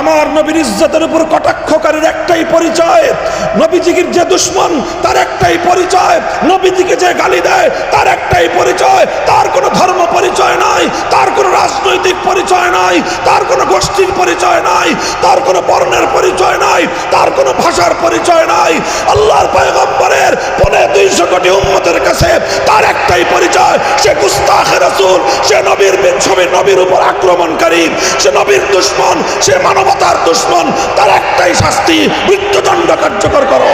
আমার নবীর ইজ্জতের উপর কটাক্ষকারীর একটাই পরিচয়। নবীজির যে দুশ্মন, তার একটাই পরিচয়। নবীজিকে যে গালি দেয়, তার একটাই পরিচয়। তার কোনো ধর্ম পরিচয় নাই, তার কোনো রাজনৈতিক পরিচয় নাই, তার কোনো গোষ্ঠীর পরিচয় নাই, তার কোনো বর্ণের পরিচয় নাই, তার কোনো ভাষার পরিচয় নাই। আল্লাহর পয়গম্বরের পনে দুইশো কোটি উম্মতের কাছে তার একটাই পরিচয়, সে রাসূল সে নবীর ছবি নবীর উপর আক্রমণকারী, সে নবীর দুশ্মন, সে মানবতার দুশ্মন, তার একটাই শাস্তি, মৃত্যুদণ্ড কার্যকর করো।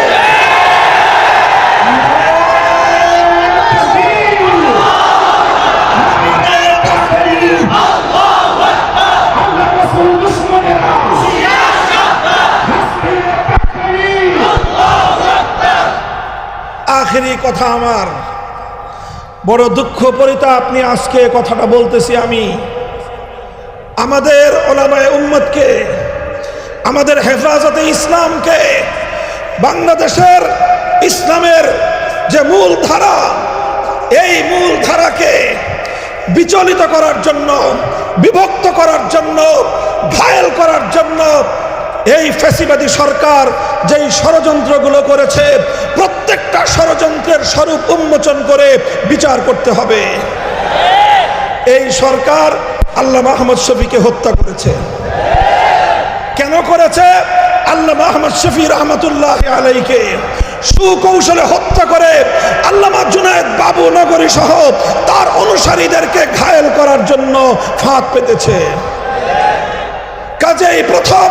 আখেরি কথা আমার। বড় দুঃখ পরিতাপ নিয়ে আজকে কথাটা বলতেছি আমি। আমাদের ওলামায় উম্মতকে, আমাদের হেফাজতে ইসলামকে, বাংলাদেশের ইসলামের যে মূল ধারা, এই মূল ধারাকে বিচলিত করার জন্য, বিভক্ত করার জন্য, ঘায়েল করার জন্য এই ফ্যাসিবাদী সরকার যেই ষড়যন্ত্রগুলো করেছে প্রত্যেকটা ষড়যন্ত্রের স্বরূপ উন্মোচন করে বিচার করতে হবে। এই সরকার আল্লাহ মাহমদ শফিকে হত্যা করেছে। কেন করেছে? আল্লাহ মাহমদ শফি রহমতুল্লাহ আলাইকে সুকৌশলে হত্যা করে আল্লামা জুনায়দ বাবু নগরী সহ তার অনুসারীদেরকে ঘায়েল করার জন্য ফাঁদ পেতেছে। কাজেই প্রথম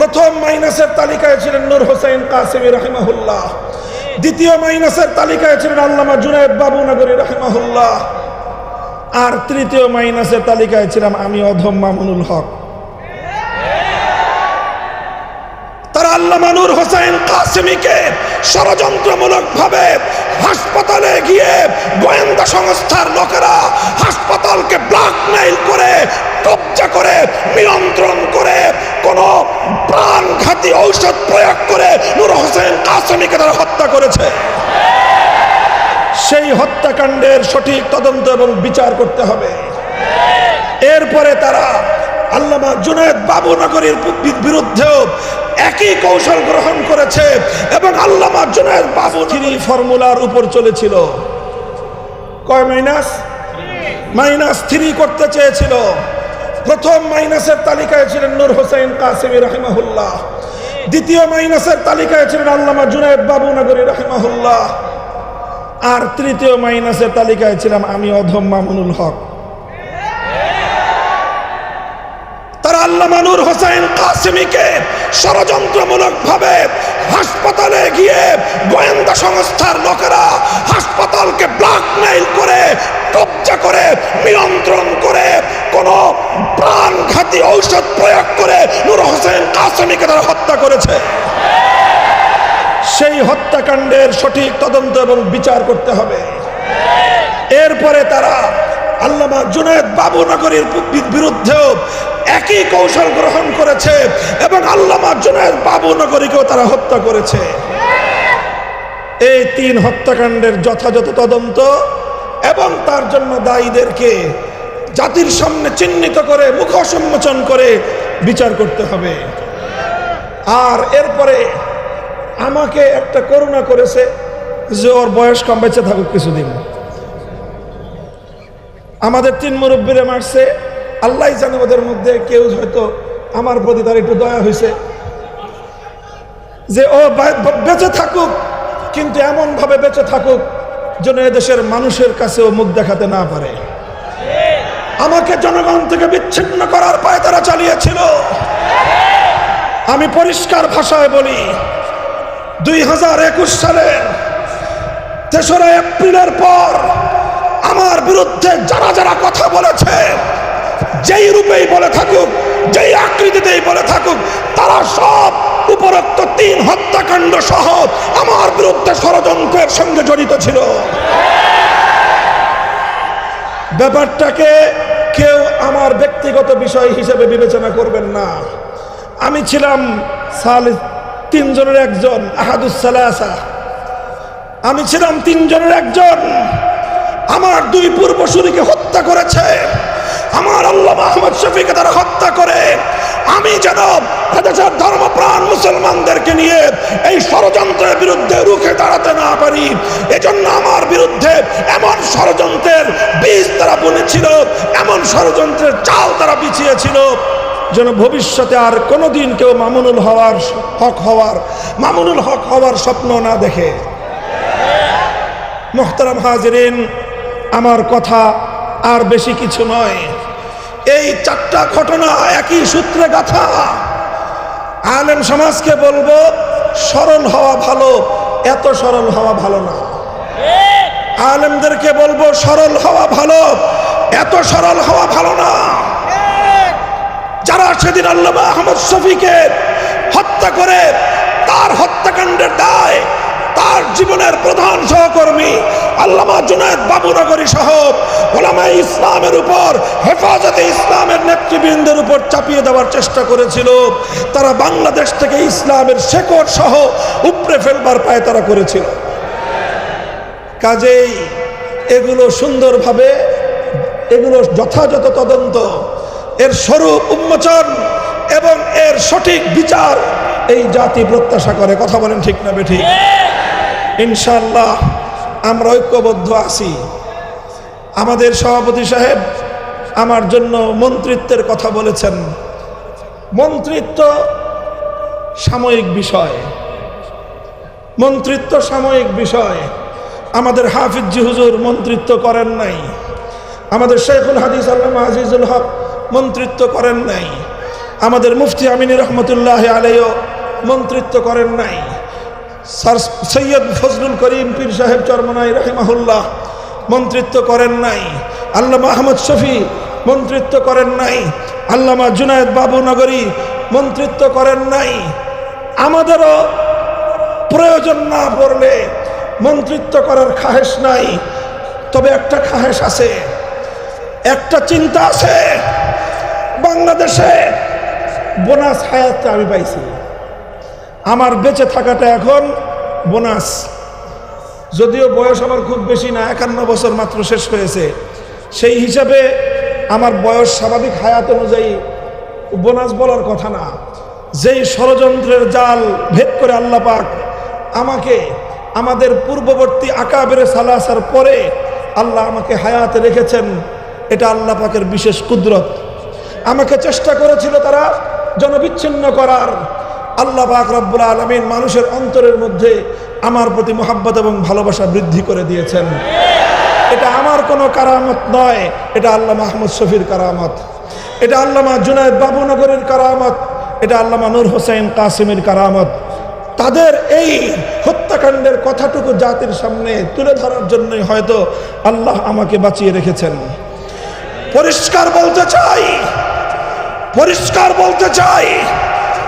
প্রথম মাইনাসের তালিকায় ছিলেন নূর হোসেন কাসিমি রহিমাহুল্লাহ। দ্বিতীয় মাইনাসের তালিকায় ছিলেন আল্লামা জুনায়দ বাবু নগরী রহিমাহুল্লাহ। আর তৃতীয় মাইনাসের তালিকায় ছিলাম আমি অধম মামুনুল হক। আল্লাহ হোসেন কাসিমিকে ষড়যন্ত্রমূলক ভাবে হাসপাতালে গিয়ে গোয়েন্দা সংস্থার লোকেরা হাসপাতালকে ব্ল্যাকমেইল করে, কবজা করে, নিয়ন্ত্রণ করে, কোন প্রাণঘাতী ঔষধ প্রয়োগ করে নূর হোসেন কাসিমিকে তারা হত্যা করেছে। সেই হত্যাকাণ্ডের সঠিক তদন্ত এবং বিচার করতে হবে। এরপরে তারা আল্লামা জুনায়দ বাবু নগরীর বিরুদ্ধেও একই কৌশল গ্রহণ করেছে এবং আল্লামা জুনায়দ বাবু থ্রি ফর্মুলার উপর চলেছিল। কয় মাইনাস মাইনাস থ্রি করতে চেয়েছিল। প্রথম মাইনাসের তালিকায় ছিলেন নূর হোসেন কাসিমি রহিমাহুল্লাহ। দ্বিতীয় মাইনাসের তালিকায় ছিলেন আল্লামা জুনায়দ বাবু নগরী রহিমাহুল্লাহ। আর তৃতীয় মাইনাসের তালিকায় ছিলাম আমি অধম মামুনুল হক। আল্লাহ হোসেন কাসিমিকে ষড়যন্ত্রমূলক ভাবে হাসপাতালে গিয়ে গোয়েন্দা সংস্থার লোকেরা হাসপাতালকে ব্ল্যাকমেইল করে, কবজা করে, নিয়ন্ত্রণ করে, কোন প্রাণঘাতী ঔষধ প্রয়োগ করে নূর হোসেন কাসিমিকে তারা হত্যা করেছে। সেই হত্যাকাণ্ডের সঠিক তদন্ত এবং বিচার করতে হবে। এরপরে তারা আল্লামা জুনায়দ বাবু নগরীর বিরুদ্ধেও একই কৌশল গ্রহণ করেছে এবং আল্লামা জুনায়দ বাবু নগরীকেও তারা হত্যা করেছে। এই তিন হত্যাকাণ্ডের যথাযথ তদন্ত এবং তার জন্য দায়ীদেরকে জাতির সামনে চিহ্নিত করে মুখ সম্মোচন করে বিচার করতে হবে। আর এরপরে আমাকে একটা করুণা করেছে যে ওর বয়স কম বেঁচে থাকুক কিছুদিন। আমাদের তিন মুরব্বীরে মারছে। আল্লাহ জানে ওদের মধ্যে কেউ হয়তো আমার প্রতি তার একটু দয়া হয়েছে। যে ও বেঁচে থাকুক, কিন্তু এমনভাবে বেঁচে থাকুক যেন এদেশের মানুষের কাছেও মুখ দেখাতে না পারে। আমাকে জনগণ থেকে বিচ্ছিন্ন করার পায় তারা চালিয়েছিল। আমি পরিষ্কার ভাষায় বলি, দুই হাজার একুশ সালের তেসরা এপ্রিলের পর আমার বিরুদ্ধে যারা যারা কথা বলেছে, যেই রূপেই বলে থাকুক, যেই আকৃতিতেই বলে থাকুক, তারা সব উপরোক্ত তিন হত্যাকাণ্ড সহ আমার বিরুদ্ধে ষড়যন্ত্রের সঙ্গে জড়িত ছিল। ব্যাপারটাকে কেউ আমার ব্যক্তিগত বিষয় হিসেবে বিবেচনা করবেন না। আমি ছিলাম সাল তিনজনের একজন আহাদুসালাসা আমি ছিলাম তিনজনের একজন আমার দুই পূর্বসূরিকে হত্যা করেছে। আমার আল্লাহ আহমদ শফিকে তারা হত্যা করে। আমি যেন এদেশের ধর্মপ্রাণ মুসলমানদেরকে নিয়ে এই ষড়যন্ত্রের বিরুদ্ধে রুখে দাঁড়াতে না পারি। এজন্য আমার বিরুদ্ধে এমন ষড়যন্ত্রের বীজ তারা বুনেছিল, এমন ষড়যন্ত্রের চাল তারা বিছিয়েছিল, যেন ভবিষ্যতে আর কোনোদিন কেউ মামুনুল হওয়ার হক হওয়ার, মামুনুল হক হওয়ার স্বপ্ন না দেখে। মোহতারাম হাজরিন আমার কথা আর বেশি কিছু নয়। এই চারটা ঘটনা একই সূত্রে গাথা। আলেম সমাজকে বলব সরল হওয়া ভালো, এত সরল হওয়া ভালো না। আলেমদেরকে বলব সরল হওয়া ভালো, এত সরল হওয়া ভালো না। যারা সেদিন আল্লাহ আহমদ শফিকে হত্যা করে, তার হত্যাকাণ্ডের দায় তার জীবনের প্রধান সহকর্মী আল্লামা জুনায়দ বাবুনগরী সহ ওলামা ইসলামের উপর, হেফাজতে ইসলামের নেতৃবৃন্দের উপর চাপিয়ে দেওয়ার চেষ্টা করেছিল। তারা বাংলাদেশ থেকে ইসলামের শেকড় সহ উপড়ে ফেলবার পায় তারা করেছিল। কাজেই এগুলো সুন্দরভাবে, এগুলো যথাযথ তদন্ত, এর স্বরূপ উন্মোচন এবং এর সঠিক বিচার এই জাতি প্রত্যাশা করে কথা বলেন ঠিক না বেঠিক ইনশাল্লাহ আমরা ঐক্যবদ্ধ আছি। আমাদের সভাপতি সাহেব আমার জন্য মন্ত্রিত্বের কথা বলেছেন। মন্ত্রিত্ব সাময়িক বিষয়। মন্ত্রিত্ব সাময়িক বিষয়। আমাদের হাফিজি হুজুর মন্ত্রিত্ব করেন নাই। আমাদের শেখুল হাদিস আল্লামা আজিজুল হক মন্ত্রিত্ব করেন নাই। আমাদের মুফতি আমিনী রহমতুল্লাহ আলাইও মন্ত্রিত্ব করেন নাই। সৈয়দ ফজলুল করিম পীর সাহেব চরমনাই রাহিমাহুল্লাহ মন্ত্রিত্ব করেন নাই। আল্লামা আহমদ শফি মন্ত্রিত্ব করেন নাই। আল্লামা জুনায়দ বাবু নগরী মন্ত্রিত্ব করেন নাই। আমাদেরও প্রয়োজন না পড়লে মন্ত্রিত্ব করার খাহেস নাই। তবে একটা খাহেস আছে। একটা চিন্তা আছে। বাংলাদেশে বোনাস হায়াতটা আমি পাইছি। আমার বেঁচে থাকাটা এখন বোনাস। যদিও বয়স আমার খুব বেশি না, একান্ন বছর মাত্র শেষ হয়েছে। সেই হিসাবে আমার বয়স স্বাভাবিক হায়াত অনুযায়ী বোনাস বলার কথা না। যেই ষড়যন্ত্রের জাল ভেদ করে আল্লাহ পাক আমাকে, আমাদের পূর্ববর্তী আঁকা আকাবের সালাসার পরে আল্লাহ আমাকে হায়াতে রেখেছেন, এটা আল্লাহ পাকের বিশেষ কুদরত। আমাকে চেষ্টা করেছিল তারা জনবিচ্ছিন্ন করার আল্লাহ পাক রব্বুল আলমিন মানুষের অন্তরের মধ্যে আমার প্রতি মোহাব্বত এবং ভালোবাসা বৃদ্ধি করে দিয়েছেন। এটা আমার কোনো কারামত নয়, এটা আল্লাহ মাহমুদ শফির কারামত। এটা আল্লামা জুনায়দ বাবুনগরের কারামত, এটা আল্লামা নূর হোসেন কাসিমের কারামত। তাদের এই হত্যাকাণ্ডের কথাটুকু জাতির সামনে তুলে ধরার জন্যই হয়তো আল্লাহ আমাকে বাঁচিয়ে রেখেছেন। পরিষ্কার বলতে চাই, পরিষ্কার বলতে চাই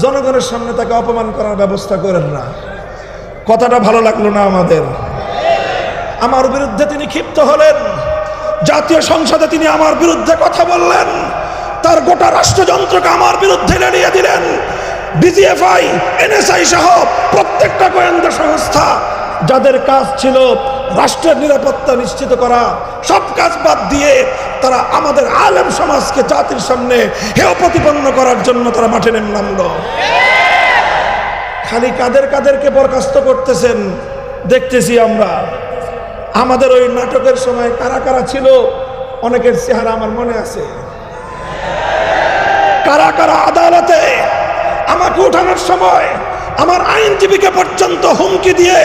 জনগণের সামনে তাকে অপমান করার ব্যবস্থা করেন না। কথাটা ভালো লাগল না আমাদের। আমার বিরুদ্ধে তিনি ক্ষিপ্ত হলেন। জাতীয় সংসদে তিনি আমার বিরুদ্ধে কথা বললেন। তার গোটা রাষ্ট্রযন্ত্রকে আমার বিরুদ্ধে লড়িয়ে দিলেন। ডিজিএফআই, এনএসআই সহ প্রত্যেকটা গোয়েন্দা সংস্থা, যাদের কাজ ছিল রাষ্ট্রের নিরাপত্তা নিশ্চিত করা, সব কাজ বাদ দিয়ে তারা আমাদের আলেম সমাজকে জাতির সামনে হেয় প্রতিপন্ন করার জন্য তারা মাঠে নেমে নামলো। খালি কাদের কাদেরকে বরখাস্ত করতেছেন, দেখতেছি আমরা। আমাদের ওই নাটকের সময় কারা কারা ছিল, অনেকের চেহারা আমার মনে আছে। কারা কারা আদালতে আমাকে উঠানোর সময় আমার আইনজীবীকে পর্যন্ত হুমকি দিয়ে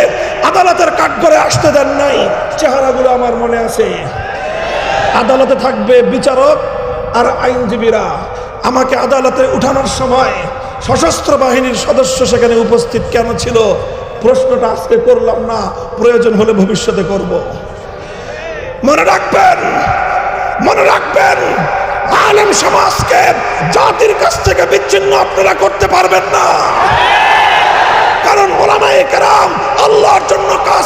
আদালতের কাঠ করে আসতে দেন নাই, চেহারাগুলো আমার মনে আছে। আদালতে থাকবে বিচারক আর আইনজীবীরা। আমাকে আদালতে উঠানোর সময় সশস্ত্র বাহিনীর সদস্য সেখানে উপস্থিত কেন ছিল? প্রশ্নটা আজকে করলাম না, প্রয়োজন হলে ভবিষ্যতে করব। মনে রাখবেন মনে রাখবেন, আলেম সমাজকে জাতির কাছ থেকে বিচ্ছিন্ন আপনারা করতে পারবেন না। কারণ ওলামায়ে কেরাম আল্লাহর জন্য কাজ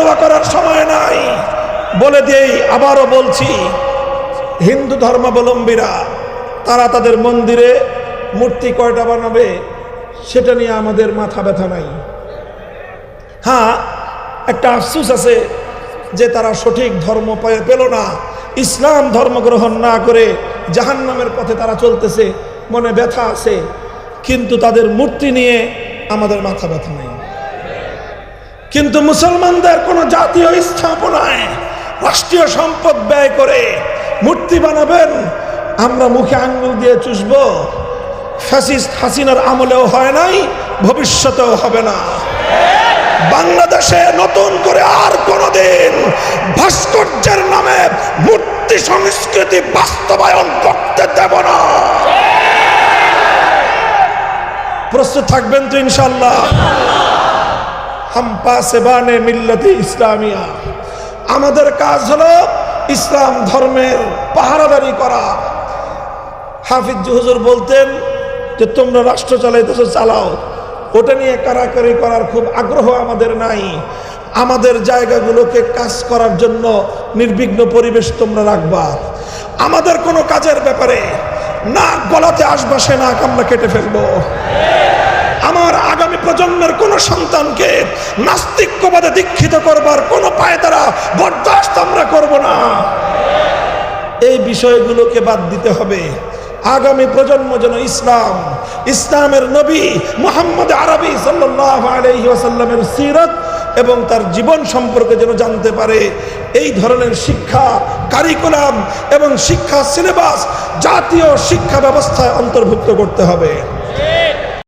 পরোয়া করার সময় নাই। বলে দিয়েই আবারও বলছি, হিন্দু ধর্মাবলম্বীরা, তারা তাদের মন্দিরে মূর্তি কয়টা বানাবে সেটা নিয়ে আমাদের মাথা ব্যথা নাই। হ্যাঁ একটা আফসুস আছে যে তারা সঠিক ধর্ম পেল না। ইসলাম ধর্ম গ্রহণ না করে জাহান্নামের পথে তারা চলতেছে, মনে ব্যথা আছে, কিন্তু তাদের মূর্তি নিয়ে আমাদের মাথা ব্যথা নেই। কিন্তু মুসলমানদের কোনো জাতীয় স্থাপনায় রাষ্ট্রীয় সম্পদ ব্যয় করে মূর্তি বানাবেন, আমরা মুখে আঙ্গুল দিয়ে চুষব। ফ্যাসিস্ট হাসিনার আমলেও হয় নাই, ভবিষ্যতেও হবে না। বাংলাদেশে নতুন করে আর কোনোদিন ভাস্কর্যের নামে মূর্তি সংস্কৃতি বাস্তবায়ন করতে দেব না। প্রস্তুত থাকবেন তো ইনশাল্লাহ হাম্পা সেবানে মিল্লতি ইসলামিয়া। আমাদের কাজ হলো ইসলাম ধর্মের পাহারাদারি করা। হাফিজ হুজুর বলতেন যে, তোমরা রাষ্ট্র চালাইতেছো, চালাও। ওটা নিয়ে কারাকারি করার খুব আগ্রহ আমাদের নাই। আমাদের জায়গাগুলোকে কাজ করার জন্য নির্বিঘ্ন পরিবেশ তোমরা রাখবা। আমাদের কোনো কাজের ব্যাপারে নাক গলাতে আসবা, সে নাক আমরা কেটে ফেলব। আমার আগামী প্রজন্মের কোন সন্তানকে নাস্তিক্যবাদে দীক্ষিত করবার কোন পায়ে তারা বরদাস্ত আমরা করব না। এই বিষয়গুলোকে বাদ দিতে হবে। আগামী প্রজন্ম যেন ইসলাম, ইসলামের নবী মোহাম্মদ আরবি আসাল্লামের সিরত এবং তার জীবন সম্পর্কে যেন জানতে পারে। এই ধরনের শিক্ষা কারিকুলাম এবং শিক্ষা সিলেবাস জাতীয় শিক্ষা ব্যবস্থায় অন্তর্ভুক্ত করতে হবে।